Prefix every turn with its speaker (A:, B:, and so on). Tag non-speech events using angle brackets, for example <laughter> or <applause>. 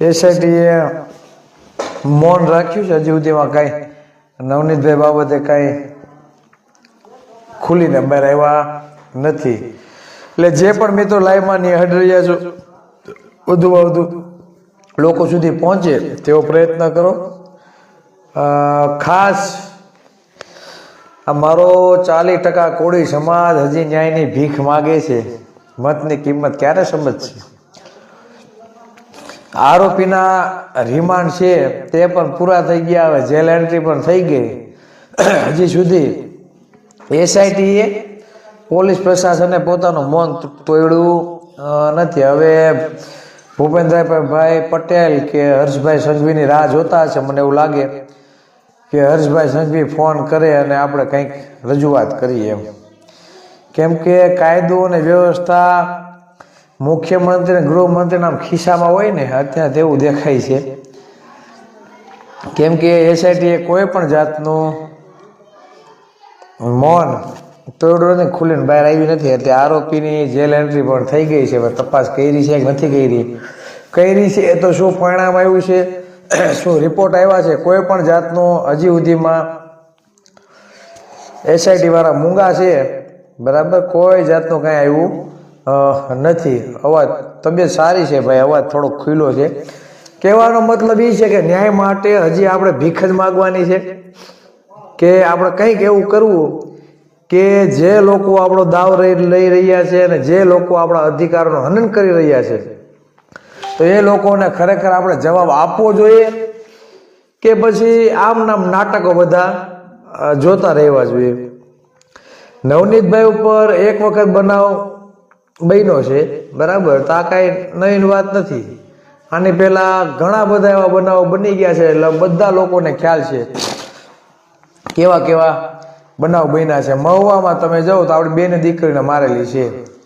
A: એસઆઈટીએ મૌન રાખ્યું છે હજી સુધીમાં કાંઈ. નવનીતભાઈ બાબતે કાંઈ ખુલીને બહાર આવ્યા નથી. એટલે જે પણ મિત્રો લાઈવમાં નિહાળ રહ્યા છો વધુમાં વધુ લોકો સુધી પહોંચે તેવો પ્રયત્ન કરો. ખાસ આ મારો ચાલીસ ટકા કોળી સમાજ હજી ન્યાયની ભીખ માગે છે. મતની કિંમત ક્યારે સમજશે? આરોપીના રિમાન્ડ છે, તે પણ પૂરા થઈ ગયા, હવે જેલ એન્ટ્રી પણ થઈ ગઈ. હજી સુધી એસઆઈટીએ પોલીસ પ્રશાસને પોતાનું મૌન તોડ્યું નથી. હવે ભૂપેન્દ્રભાઈ પટેલ કે હર્ષભાઈ સંઘવીની રાહ જોતા છે મને એવું લાગે કે હર્ષભાઈ સંઘવી ફોન કરે અને આપણે કંઈક રજૂઆત કરીએ એમ. કેમ કે કાયદો અને વ્યવસ્થા મુખ્યમંત્રી ગૃહમંત્રીના ખિસ્સામાં હોય ને, અત્યારે તેવું દેખાય છે. કેમ કે એસઆઈટીએ કોઈ પણ જાતનું મૌન તોડોને ખુલીને બહાર આવી નથી. એટલે આરોપીની જેલ એન્ટ્રી પણ થઈ ગઈ છે તપાસ કરી છે કે નથી કરી. કરી છે એ તો શું પરિણામ આવ્યું છે? <clears throat> શું રિપોર્ટ આવ્યા છે? કોઈ પણ જાતનું હજી સુધીમાં એસઆઈટી વાળા મૂંગા છે. બરાબર? કોઈ જાતનું કાંઈ આવ્યું નથી. અવાજ તબિયત સારી છે ભાઈ, અવાજ થોડોક ખુલ્લો છે. કહેવાનો મતલબ એ છે કે ન્યાય માટે હજી આપણે ભીખ જ માગવાની છે. કે આપણે કંઈક એવું કરવું કે જે લોકો આપણો દાવ લઈ રહ્યા છે અને જે લોકો આપણા અધિકારોનું હનન કરી રહ્યા છે. તો એ લોકોને ખરેખર આપણે જવાબ આપવો જોઈએ કે પછી આમ નામ નાટકો બધા જોતા રહેવા જોઈએ. નવનીતભાઈ ઉપર એક વખત બનાવ બન્યો છે, બરાબર? તો આ કાંઈ નવીન વાત નથી. આની પહેલાં ઘણા બધા એવા બનાવો બની ગયા છે, એટલે બધા લોકોને ખ્યાલ છે કેવા કેવા બનાવ બન્યા છે. મહુવામાં તમે જાઓ તો આપણી બેને દીકરીને મારેલી છે.